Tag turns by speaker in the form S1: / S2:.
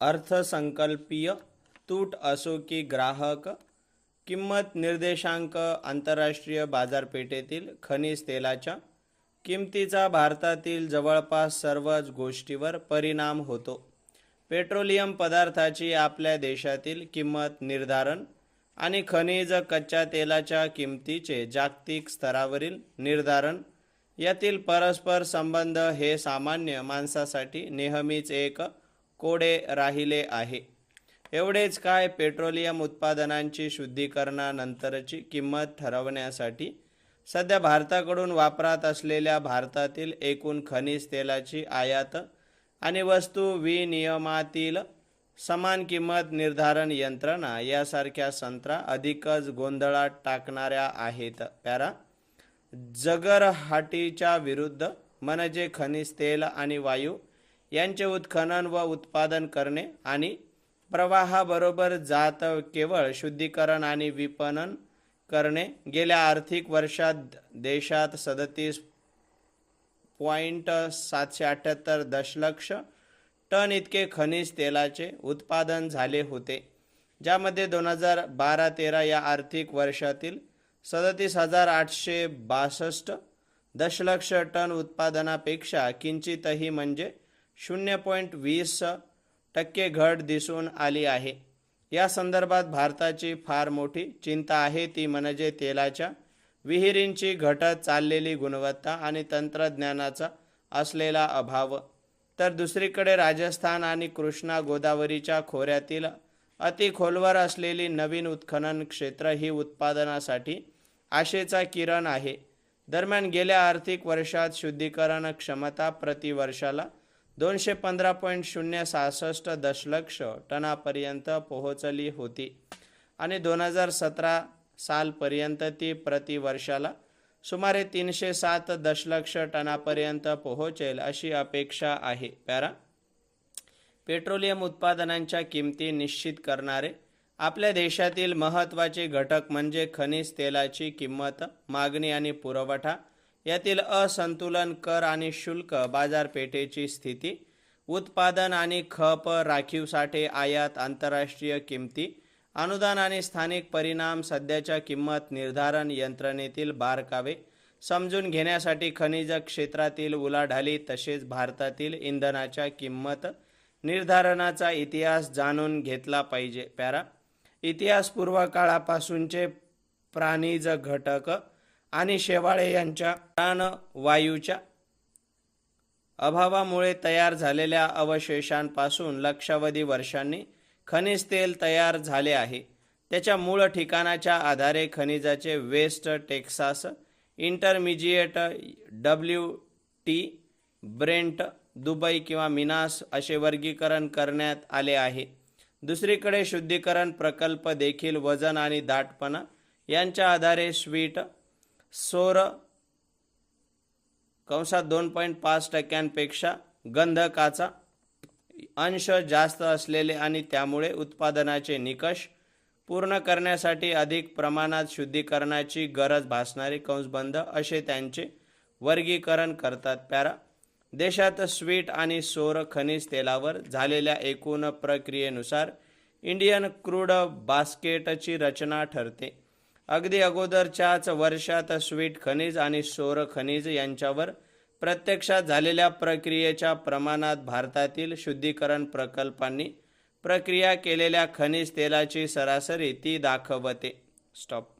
S1: अर्थसंकल्पीय तूट असो की ग्राहक किंमत निर्देशांक आंतरराष्ट्रीय बाजारपेठेतील खनिज तेलाच्या किमतीचा भारतातील जवळपास सर्वच गोष्टीवर परिणाम होतो. पेट्रोलियम पदार्थाची आपल्या देशातील किंमत निर्धारण आणि खनिज कच्च्या तेलाच्या किमतीचे जागतिक स्तरावरील निर्धारण यातील परस्पर संबंध हे सामान्य माणसासाठी नेहमीच एक कोडे राहिले आहे. एवढेच काय पेट्रोलियम उत्पादनांची शुद्धीकरणानंतरची किंमत ठरवण्यासाठी सध्या भारताकडून वापरात असलेल्या भारतातील एकूण खनिज तेलाची आयात आणि वस्तू विनियमातील समान किंमत निर्धारण यंत्रणा यासारख्या संत्रा अधिकच गोंधळात टाकणाऱ्या आहेत. पॅरा जगरहाटीच्या विरुद्ध म्हणजे खनिज तेल आणि वायू यांचे उत्खनन व उत्पादन करणे आणि प्रवाहाबरोबर जात केवळ शुद्धीकरण आणि विपणन करणे. गेल्या आर्थिक वर्षात देशात सदतीस पॉईंट सातशे अठ्ठ्याहत्तर दशलक्ष टन इतके खनिज तेलाचे उत्पादन झाले होते. ज्यामध्ये दोन हजार बारा तेरा या आर्थिक वर्षातील सदतीस हजार आठशे बासष्ट दशलक्ष टन उत्पादनापेक्षा किंचितही म्हणजे शून्य पॉईंट वीस टक्के घट दिसून आली आहे. या संदर्भात भारताची फार मोठी चिंता आहे. ती म्हणजे तेलाच्या विहिरींची घटत चाललेली गुणवत्ता आणि तंत्रज्ञानाचा असलेला अभाव. तर दुसरीकडे राजस्थान आणि कृष्णा गोदावरीच्या खोऱ्यातील अति खोलवर असलेली नवीन उत्खनन क्षेत्र ही उत्पादनासाठी आशेचा किरण आहे. दरम्यान गेल्या आर्थिक वर्षात शुद्धीकरण क्षमता प्रतिवर्षाला दोनशे पंधरा पॉईंट शून्य सहासष्ट दशलक्ष टनापर्यंत पोहोचली होती. आणि दोन हजार सतरा सालपर्यंत ती प्रतिवर्षाला सुमारे तीनशे सात दशलक्ष टनापर्यंत पोहोचेल अशी अपेक्षा आहे. पॅरा पेट्रोलियम उत्पादनांच्या किमती निश्चित करणारे आपल्या देशातील महत्त्वाचे घटक म्हणजे खनिज तेलाची किंमत मागणी आणि पुरवठा यातील असंतुलन कर आणि शुल्क बाजारपेठेची स्थिती उत्पादन आणि खप राखीव साठे आयात आंतरराष्ट्रीय किमती अनुदान आणि स्थानिक परिणाम सध्याच्या किंमत निर्धारण यंत्रणेतील बारकावे समजून घेण्यासाठी खनिज क्षेत्रातील उलाढाली तसेच भारतातील इंधनाच्या किंमत निर्धारणाचा इतिहास जाणून घेतला पाहिजे. पॅरा इतिहास पूर्व काळापासूनचे प्राणीज घटक आणि शेवाळे यांच्या प्राणवायूच्या अभावामुळे तयार झालेल्या अवशेषांपासून लक्षावधी वर्षांनी खनिज तेल तयार झाले आहे. त्याच्या मूळ ठिकाणाच्या आधारे खनिजाचे West Texas Intermediate W T Brent Dubai किंवा मिनास असे वर्गीकरण करण्यात आले आहे. दुसरीकडे शुद्धीकरण प्रकल्प देखील वजन आणि दाटपणा यांच्या आधारे स्वीट सोर कंसात दोन पॉईंट पाच टक्क्यांपेक्षा गंधकाचा अंश जास्त असलेले आणि त्यामुळे उत्पादनाचे निकष पूर्ण करण्यासाठी अधिक प्रमाणात शुद्धीकरणाची गरज भासणारे कंसबंध असे त्यांचे वर्गीकरण करतात. पॅरा देशात स्वीट आणि सोर खनिज तेलावर झालेल्या एकूण प्रक्रियेनुसार इंडियन क्रूड बास्केटची रचना ठरते. अगदी अगोदरच्याच वर्षात स्वीट खनिज आणि सोर खनिज यांच्यावर प्रत्यक्षात झालेल्या प्रक्रियेच्या प्रमाणात भारतातील शुद्धीकरण प्रकल्पांनी प्रक्रिया केलेल्या खनिज तेलाची सरासरी ती दाखवते. स्टॉप